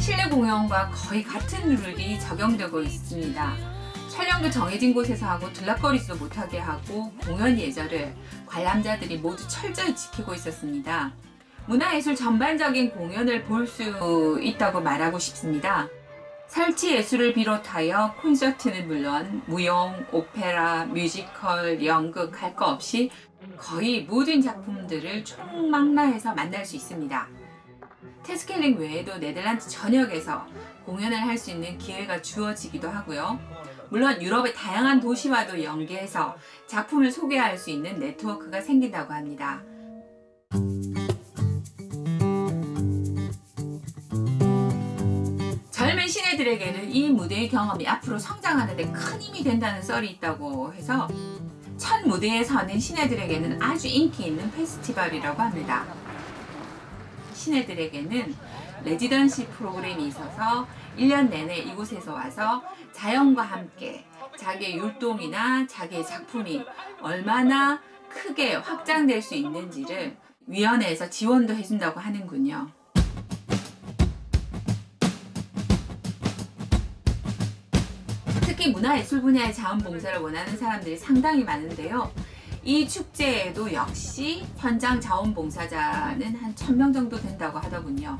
실내 공연과 거의 같은 룰이 적용되고 있습니다. 촬영도 정해진 곳에서 하고 들락거리지도 못하게 하고 공연 예절을 관람자들이 모두 철저히 지키고 있었습니다. 문화예술 전반적인 공연을 볼 수 있다고 말하고 싶습니다. 설치 예술을 비롯하여 콘서트는 물론 무용, 오페라, 뮤지컬, 연극 할거 없이 거의 모든 작품들을 총망라해서 만날 수 있습니다. 테스켈링 외에도 네덜란드 전역에서 공연을 할 수 있는 기회가 주어지기도 하고요. 물론 유럽의 다양한 도시와도 연계해서 작품을 소개할 수 있는 네트워크가 생긴다고 합니다. 젊은 신예들에게는 이 무대의 경험이 앞으로 성장하는 데 큰 힘이 된다는 썰이 있다고 해서 첫 무대에 서는 신예들에게는 아주 인기 있는 페스티벌이라고 합니다. 신예들에게는 레지던시 프로그램이 있어서 1년 내내 이곳에서 와서 자연과 함께 자기의 율동이나 자기의 작품이 얼마나 크게 확장될 수 있는지를 위원회에서 지원도 해준다고 하는군요. 특히 문화예술 분야의 자원봉사를 원하는 사람들이 상당히 많은데요. 이 축제에도 역시 현장 자원봉사자는 한 1000명 정도 된다고 하더군요.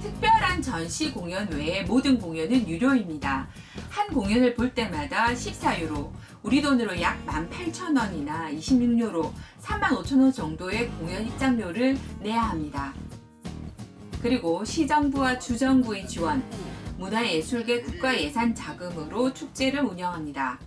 특별한 전시 공연 외에 모든 공연은 유료입니다. 한 공연을 볼 때마다 14유로, 우리 돈으로 약 18,000원이나 26유로, 35,000원 정도의 공연 입장료를 내야 합니다. 그리고 시정부와 주정부의 지원, 문화예술계 국가예산 자금으로 축제를 운영합니다.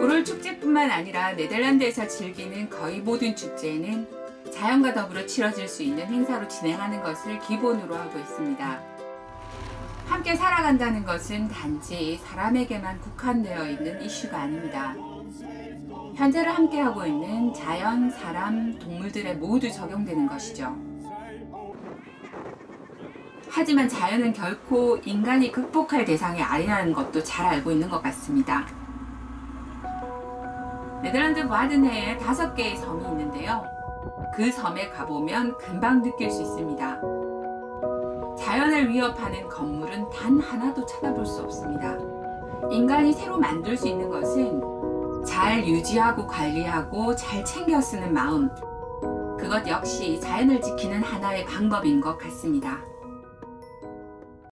오롤 축제뿐만 아니라 네덜란드에서 즐기는 거의 모든 축제는 자연과 더불어 치러질 수 있는 행사로 진행하는 것을 기본으로 하고 있습니다. 함께 살아간다는 것은 단지 사람에게만 국한되어 있는 이슈가 아닙니다. 현재를 함께하고 있는 자연, 사람, 동물들에 모두 적용되는 것이죠. 하지만 자연은 결코 인간이 극복할 대상이 아니라는 것도 잘 알고 있는 것 같습니다. 네덜란드 바든해에 다섯 개의 섬이 있는데요. 그 섬에 가보면 금방 느낄 수 있습니다. 자연을 위협하는 건물은 단 하나도 찾아볼 수 없습니다. 인간이 새로 만들 수 있는 것은 잘 유지하고 관리하고 잘 챙겨 쓰는 마음. 그것 역시 자연을 지키는 하나의 방법인 것 같습니다.